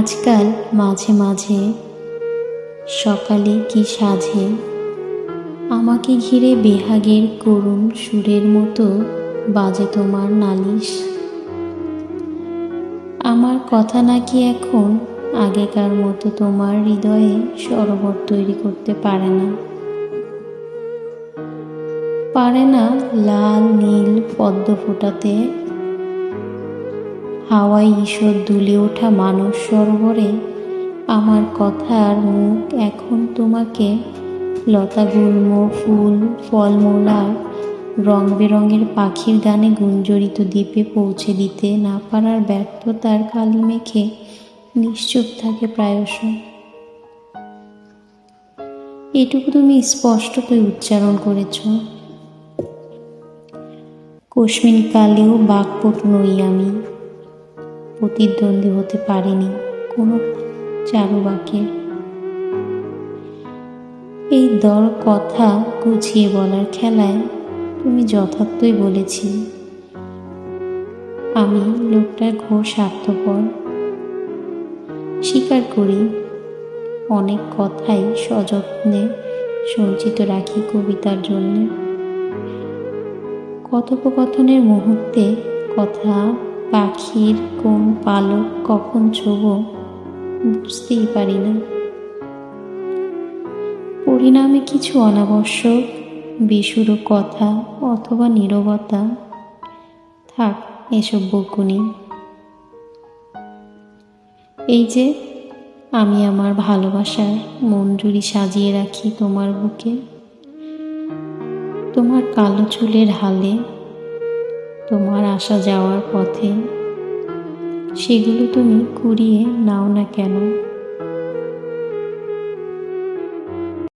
আজকাল মাঝে মাঝে সকালে কি সাঝে আমাকে ঘিরে বেহাগের করুণ সুরের মতো বাজে তোমার নালিশ। আমার কথা নাকি এখন আগেকার মতো তোমার হৃদয়ে সরোবর তৈরি করতে পারে না। পারে না লাল, নীল, পদ্ম ফোটাতে হাওয়াই ঈশ্বর দুলে ওঠা মানস সরোবরে, আমার কথার মুখ এখন তোমাকে। লতা গুল্ম, ফুল, ফলমূল রং বেরঙের পাখির গানে গুঞ্জরিত দ্বীপে পৌঁছে দিতে না পারার ব্যর্থতার কালি মেখে নিশ্চুপ থাকে প্রায়শ। এটুকু তুমি স্পষ্টতই উচ্চারণ করেছ। কশ্মিন কালেও বাকপটু নই আমি। প্রতিদ্বন্দ্বী হতে পারেনি কোনো চারুবাকের এই দর কথা গুছিয়ে বলার খেলায় তুমি যথার্থই বলেছি আমি লোকটার ঘোর স্বার্থপর। স্বীকার করি, অনেক কথাই সযত্নে সঞ্চিত রাখি কবিতার জন্য। কথোপকথনের মুহূর্তে কথা পাখির কোন পালক কখন ছোব বুঝতেই পারি না। পরিণামে কিছু অনাবশ্যক বেসুরো কথা অথবা নীরবতা, থাক, এসব বকুনি এই যে, আমি আমার ভালোবাসার মঞ্জুরি সাজিয়ে রাখি তোমার বুকে। তোমার কালো চুলের হালে তোমার আসা যাওয়ার পথে। সেগুলো তুমি কুড়িয়ে নাও না কেন?